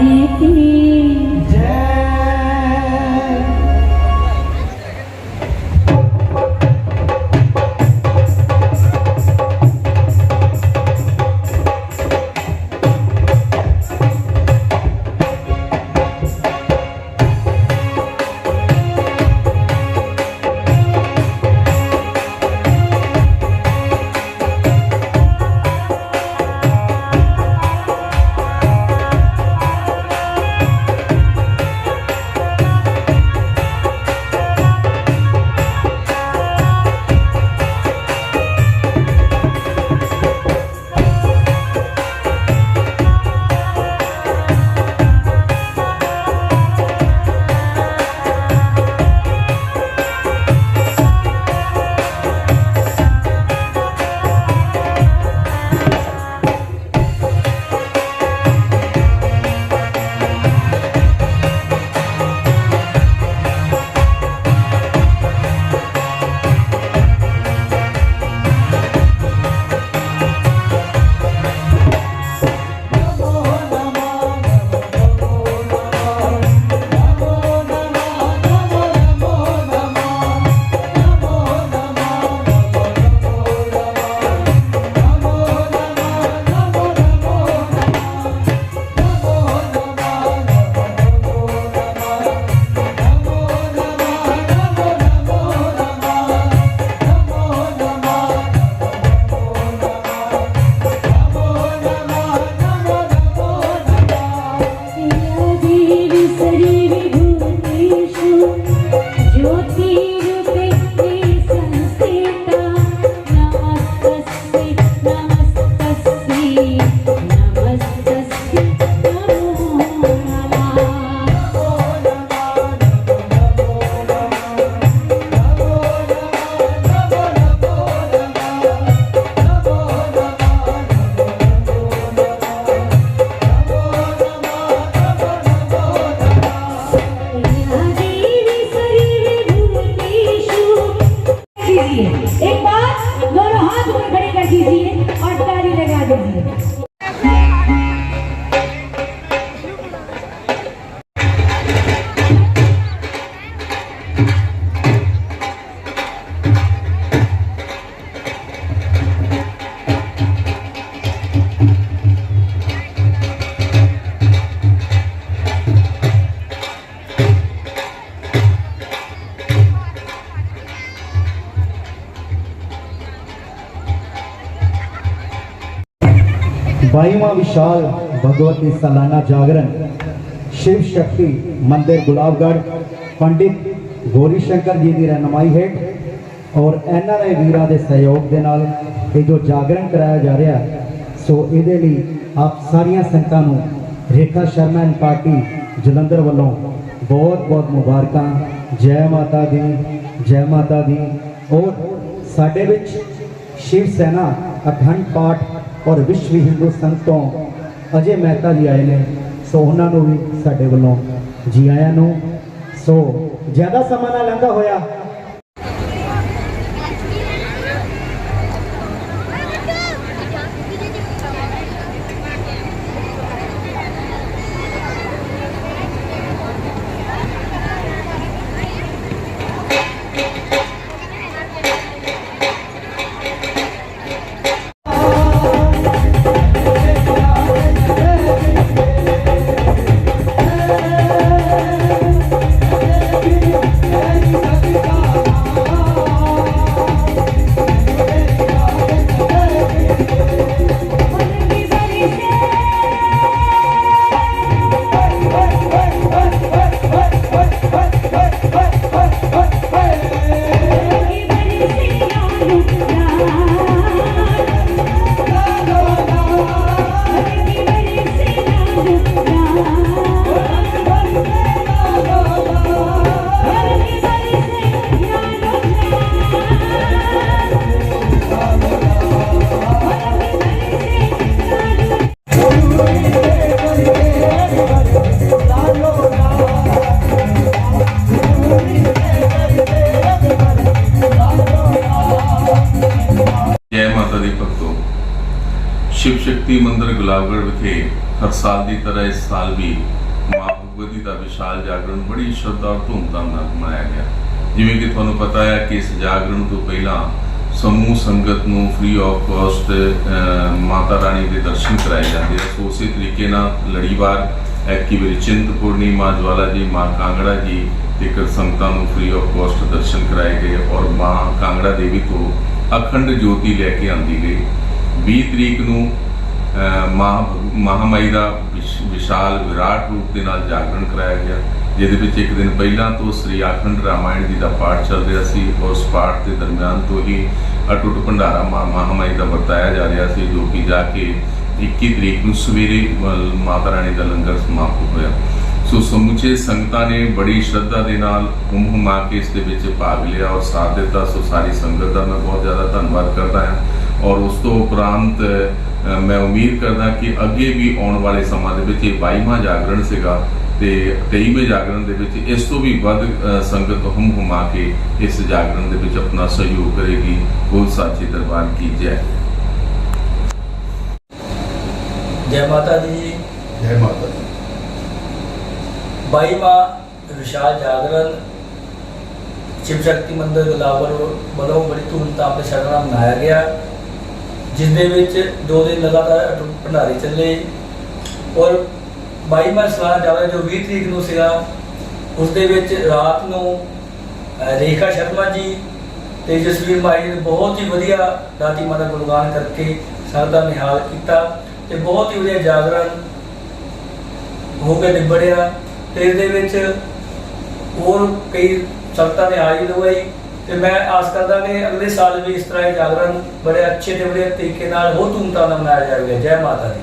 দেখি बाईवा विशाल भगवती सालाना जागरण शिव शक्ति मंदिर गुलाबगढ़ पंडित ਗੋਰੀ ਸ਼ੰਕਰ ਜੀ ਦੀ ਰਹਿਨਮਾਈ ਹੇਠ ਔਰ ਐਨਆਰਆਈ ਵੀਰਾਂ ਦੇ ਸਹਿਯੋਗ ਦੇ ਨਾਲ ਇਹ ਜੋ ਜਾਗਰਣ ਕਰਾਇਆ ਜਾ ਰਿਹਾ ਹੈ, ਸੋ ਇਹਦੇ ਲਈ ਆਪ ਸਾਰੀਆਂ ਸੰਗਤਾਂ ਨੂੰ ਰੇਖਾ ਸ਼ਰਮਾ ਐਂਡ ਪਾਰਟੀ ਜਲੰਧਰ ਵੱਲੋਂ ਬਹੁਤ ਬਹੁਤ ਮੁਬਾਰਕਾਂ ਜੈ ਮਾਤਾ ਦੀ ਜੈ ਮਾਤਾ ਦੀ ਔਰ ਸਾਡੇ ਵਿੱਚ ਸ਼ਿਵ ਸੈਨਾ ਅਖੰਡ ਪਾਠ ਔਰ ਵਿਸ਼ਵ ਹਿੰਦੂ ਸੰਤ ਤੋਂ ਅਜੇ ਮਹਿਤਾ ਜੀ ਆਏ ਨੇ ਸੋ ਉਹਨਾਂ ਨੂੰ ਵੀ ਸਾਡੇ ਵੱਲੋਂ ਜੀ ਆਇਆਂ ਨੂੰ ਸੋ ਜ਼ਿਆਦਾ ਸਮਾਂ ਨਾ ਲੰਘਾ ਹੋਇਆ ਸ਼ਿਵ ਸ਼ਕਤੀ ਮੰਦਿਰ ਗੁਲਾਬਗੜ ਵਿਖੇ ਹਰ ਸਾਲ ਦੀ ਤਰ੍ਹਾਂ ਇਸ ਸਾਲ ਵੀ ਮਾਂ ਭਗਵਤੀ ਦਾ ਵਿਸ਼ਾਲ ਜਾਗਰਣ, ਬੜੀ ਸ਼ਰਧਾ ਔਰ ਧੂਮਧਾਮ ਨਾਲ ਮਨਾਇਆ ਗਿਆ। ਜਿਵੇਂ ਕਿ ਤੁਹਾਨੂੰ ਪਤਾ ਹੈ ਕਿ ਇਸ ਜਾਗਰਣ ਤੋਂ ਪਹਿਲਾਂ ਸਮੂਹ ਸੰਗਤ ਨੂੰ free of cost Mata Rani ਦੇ ਦਰਸ਼ਨ ਕਰਾਏ ਜਾਂਦੇ ਆ। ਸੋ ਉਸੇ ਤਰੀਕੇ ਨਾਲ ਲੜੀਵਾਰ ਐਕੀ ਵਾਰੀ ਚਿੰਤਪੁਰਨੀ, ਮਾਂ ਜਵਾਲਾ ਜੀ, ਮਾਂ ਕਾਂਗੜਾ ਜੀ ਤੇ ਕਰ ਸੰਗਤਾਂ ਨੂੰ ਫ੍ਰੀ ਆਫ ਕਾਸਟ ਦਰਸ਼ਨ ਕਰਾਏ ਗਏ ਔਰ ਮਾਂ ਕਾਂਗੜਾ ਦੇਵੀ ਤੋਂ ਅਖੰਡ ਜੋਤੀ ਲੈ ਕੇ ਆਂਦੀ ਗਈ। 20 ਤਰੀਕ ਨੂੰ ਮਹਾ, ਮਹਾਮਾਈ ਦਾ ਵਿਸ਼- ਵਿਸ਼ਾਲ ਵਿਰਾਟ ਰੂਪ ਦੇ ਨਾਲ ਜਾਗਰਣ ਕਰਾਇਆ ਗਿਆ, ਜਿਹਦੇ ਵਿੱਚ ਇੱਕ ਦਿਨ ਪਹਿਲਾਂ ਤੋਂ ਸ੍ਰੀ ਆਖੰਡ ਰਾਮਾਇਣ ਜੀ ਦਾ ਪਾਠ ਚੱਲ ਰਿਹਾ ਸੀ, ਉਸ ਪਾਠ ਦੇ ਦਰਮਿਆਨ ਤੋਂ ਹੀ ਅਟੁੱਟ ਭੰਡਾਰਾ ਮਾਂ ਮਹਾਮਾਈ ਦਾ ਵਰਤਾਇਆ ਜਾ ਰਿਹਾ ਸੀ, ਜੋ ਕਿ ਜਾ ਕੇ 21 ਤਰੀਕ ਨੂੰ ਸਵੇਰੇ ਮਾਤਾ ਰਾਣੀ ਦਾ ਲੰਗਰ ਸਮਾਪਤ ਹੋਇਆ। ਸੋ ਸਮੁੱਚੇ ਸੰਗਤਾਂ ਨੇ ਬੜੀ ਸ਼ਰਧਾ ਦੇ ਨਾਲ ਹੁੰਮ ਹੁਮਾ ਕੇ ਇਸ ਦੇ ਵਿੱਚ ਭਾਗ ਲਿਆ ਔਰ ਸਾਥ ਦਿੱਤਾ। ਸੋ ਸਾਰੀ ਸੰਗਤ ਦਾ ਮੈਂ ਬਹੁਤ ਜ਼ਿਆਦਾ ਧੰਨਵਾਦ ਕਰਦਾ ਹਾਂ। ਔਰ ਉਸ ਤੋਂ ਉਪਰੰਤ ਮੈਂ ਉਮੀਦ ਕਰਦਾ ਕਿ ਅੱਗੇ ਵੀ ਆਉਣ ਵਾਲੇ ਸਮਾਂ ਦੇ ਵਿੱਚ ਇਹ 22ਵਾਂ ਜਾਗਰਣ ਸੀਗਾ ਤੇ 23ਵੇਂ ਜਾਗਰਣ ਦੇ ਵਿੱਚ ਇਸ ਤੋਂ ਵੀ ਵੱਧ ਸੰਗਤ ਹੁੰਮ ਹੁਮਾ ਕੇ ਇਸ ਜਾਗਰਣ ਦੇ ਵਿੱਚ ਆਪਣਾ ਸਹਿਯੋਗ ਕਰੇਗੀ। ਬੋਲ ਸਾਚੇ ਦਰਬਾਰ ਕੀ ਜੈ। ਜੈ ਮਾਤਾ ਦੀ। ਜੈ ਮਾਤਾ ਦੀ। 22ਵਾਂ ਵਿਸ਼ਾਲ ਜਾਗਰਣ ਸ਼ਿਵ ਸ਼ਕਤੀ ਮੰਦਿਰ ਗੁਲਾਬਰ ਵੱਲੋਂ ਬੜੀ ਧੂਮਧਾਮ ਤੇ ਸ਼ਰਨਾ ਮਨਾਇਆ ਗਿਆ। ਜਿਸ ਦੇ ਵਿੱਚ ਦੋ ਦਿਨ ਲਗਾਤਾਰ ਅਟੁੱਟ ਭੰਡਾਰੇ ਚੱਲੇ ਔਰ 22ਵਾਂ ਸਲਾਨਾ ਜਾਗਰਣ ਜੋ 20 ਤਰੀਕ ਨੂੰ ਸੀਗਾ ਉਸ ਦੇ ਵਿੱਚ ਰਾਤ ਨੂੰ ਰੇਖਾ ਸ਼ਰਮਾ ਜੀ ਤੇ ਜਸਵੀਰ ਮਾਈ ਨੇ ਬਹੁਤ ਹੀ ਵਧੀਆ ਦਾਤੀ ਮਾਤਾ ਗੁਣਗਾਨ ਕਰਕੇ ਸਭ ਦਾ ਨਿਹਾਲ ਕੀਤਾ ਤੇ ਬਹੁਤ ਹੀ ਵਧੀਆ ਜਾਗਰਣ ਹੋ ਕੇ ਨਿਬੜਿਆ ਤੇ ਇਹਦੇ ਵਿੱਚ ਹੋਰ ਕਈ ਸੰਗਤਾਂ ਨੇ ਹਾਜ਼ਰੀ ਲਵਾਈ। ਤੇ ਮੈਂ ਆਸ ਕਰਦਾ ਕਿ ਅਗਲੇ ਸਾਲ ਵੀ ਇਸ ਤਰ੍ਹਾਂ ਇਹ ਜਾਗਰਣ ਬੜੇ ਅੱਛੇ ਤੇ ਬੜੇ ਤਰੀਕੇ ਨਾਲ ਹੋਰ ਧੂਮਧਾਮ ਨਾਲ ਮਨਾਇਆ ਜਾਵੇਗਾ। ਜੈ ਮਾਤਾ ਦੀ।